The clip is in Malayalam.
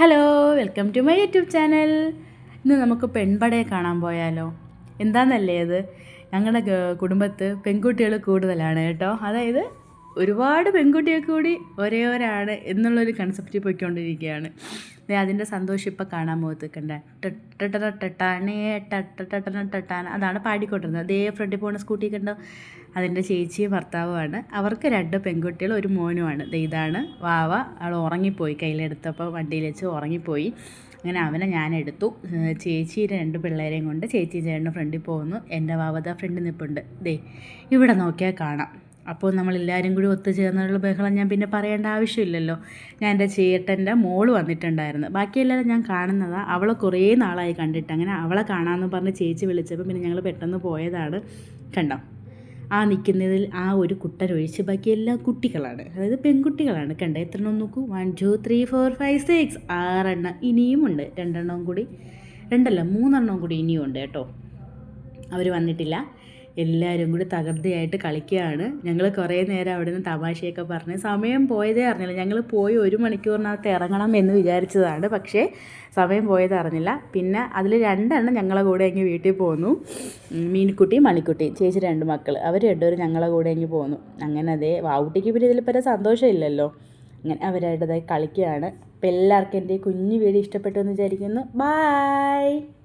Hello welcome to my YouTube channel ഇന്ന് നമുക്ക് പെൺപടയെ കാണാൻ പോയാലോ? എന്താണെന്നല്ലേ അത് ഞങ്ങളുടെ കുടുംബത്ത് പെൺകുട്ടികൾ കൂടുതലാണ് കേട്ടോ. അതായത് ഒരുപാട് പെൺകുട്ടികൾ കൂടി ഒരേ ഒരാണ് എന്നുള്ളൊരു കൺസെപ്റ്റ് പോയിക്കൊണ്ടിരിക്കുകയാണ്. അതിന്റെ സന്തോഷം ഇപ്പം കാണാൻ മുഖത്ത് കണ്ട ടട്ടാണേ ടട്ടാന അതാണ് പാടിക്കൊണ്ടിരുന്നത് അതേ ഫ്രണ്ടിൽ പോകുന്ന സ്കൂട്ടി കണ്ടോ അതിന്റെ ചേച്ചിയും ഭർത്താവുമാണ് അവർക്ക് രണ്ട് പെൺകുട്ടികൾ ഒരു മോനുമാണ് ഇതാണ് വാവ അവൾ ഉറങ്ങിപ്പോയി കയ്യിലെടുത്തപ്പോൾ വണ്ടിയിൽ വെച്ച് ഉറങ്ങിപ്പോയി അങ്ങനെ അവനെ ഞാൻ എടുത്തു ചേച്ചിയുടെ രണ്ട് പിള്ളേരെയും കൊണ്ട് ചേച്ചി ചേട്ടന്റെ ഫ്രണ്ടിൽ പോകുന്നു എന്റെ വാവത ഫ്രണ്ടിൽ നിൽപ്പുണ്ട് ദേ ഇവിടെ നോക്കിയാൽ കാണാം അപ്പോൾ നമ്മളെല്ലാവരും കൂടി ഒത്തുചേർന്നുള്ള ബഹളം ഞാൻ പിന്നെ പറയേണ്ട ആവശ്യമില്ലല്ലോ. ഞാൻ എന്റെ ചേട്ടന്റെ മോൾ വന്നിട്ടുണ്ടായിരുന്നു. ബാക്കിയെല്ലാവരും ഞാൻ കാണുന്നതാണ് അവളെ കുറേ നാളായി കണ്ടിട്ട്. അങ്ങനെ അവളെ കാണാമെന്ന് പറഞ്ഞ് ചേച്ചി വിളിച്ചപ്പോൾ പിന്നെ ഞങ്ങൾ പെട്ടെന്ന് പോയതാണ്. കണ്ടോ? ആ നിൽക്കുന്നതിൽ ആ ഒരു കുട്ടനൊഴിച്ച് ബാക്കി എല്ലാ കുട്ടികളാണ്. അതായത് പെൺകുട്ടികളാണ്. കണ്ട? എത്രണ്ണം നോക്കൂ? One two three four five six ആറെണ്ണം ഇനിയും ഉണ്ട്. രണ്ടെണ്ണവും കൂടി. രണ്ടല്ല മൂന്നെണ്ണവും കൂടി ഇനിയും ഉണ്ട് കേട്ടോ. അവർ വന്നിട്ടില്ല. എല്ലാവരും കൂടി തകൃതിയായിട്ട് കളിക്കുകയാണ്. ഞങ്ങൾ കുറേ നേരം അവിടെ നിന്ന് തമാശയൊക്കെ പറഞ്ഞ് സമയം പോയതേ അറിഞ്ഞില്ല. ഞങ്ങൾ പോയി ഒരു മണിക്കൂറിനകത്ത് ഇറങ്ങണം എന്ന് വിചാരിച്ചതാണ്. പക്ഷേ സമയം പോയത് അറിഞ്ഞില്ല. പിന്നെ അതിൽ രണ്ടെണ്ണം ഞങ്ങളെ കൂടെ അങ്ങ് വീട്ടിൽ പോന്നു. മീൻകുട്ടിയും മണിക്കുട്ടിയും. മണിക്കുട്ടി ചേച്ചി രണ്ട് മക്കൾ അവർ രണ്ടുപേരും ഞങ്ങളെ കൂടെ അങ്ങ് പോന്നു. അങ്ങനെ അതേ വാവുട്ടിക്ക് പിന്നെ ഇതിൽ പല സന്തോഷമില്ലല്ലോ. അങ്ങനെ അവരായിട്ടതായി കളിക്കുകയാണ്. അപ്പോൾ എല്ലാവർക്കും എന്റെ കുഞ്ഞു വീഡിയോ ഇഷ്ടപ്പെട്ടു എന്ന് വിചാരിക്കുന്നു. ബായ്